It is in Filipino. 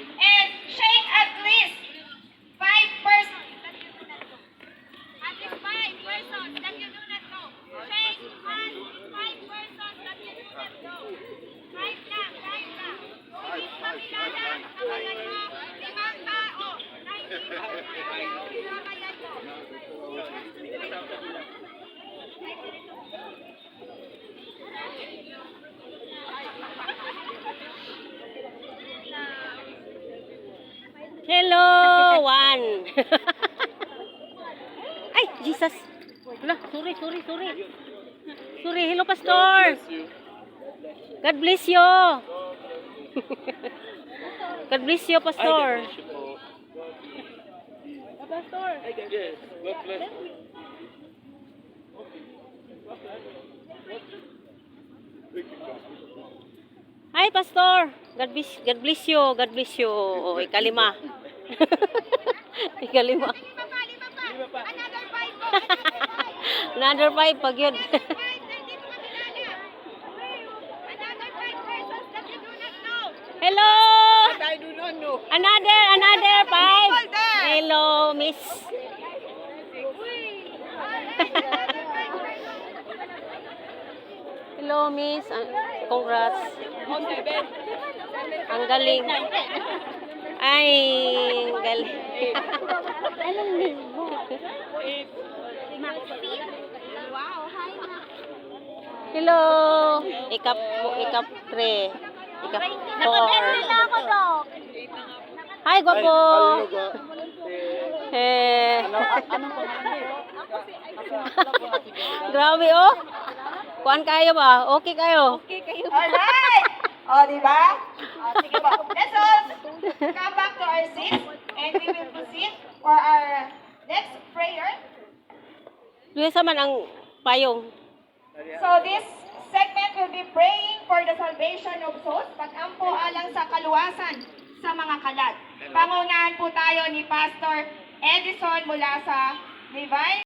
And shake at least Hello, one. Ay, Jesus. Wala, sorry, sorry, sorry. Sorry, hello, Pastor. God bless you. God bless you, Pastor. Pastor. Hi, Pastor. God bless, God bless you. God bless you. O, ikalima. ikalima. Another five. Another five, pag yun. Hello! I do not know. Another, another five. Hello, Miss. Hello, Miss. Congrats. Ang galing. Ay, galing. Wow, hi. Hello. Ikap, ikap tre. Ikap four. ako, Dok. Hi, guwapo. Eh. Grabe, oh. Kuan kayo ba? Okay kayo? Alright! O, di ba? O, sige po. Let's all come back to our seats and we will proceed for our next prayer. Luya sa man ang payong. So this segment will be praying for the salvation of souls, pag-ampo alang sa kaluwasan sa mga kalat. Pangunahan po tayo ni Pastor Edison mula sa Divine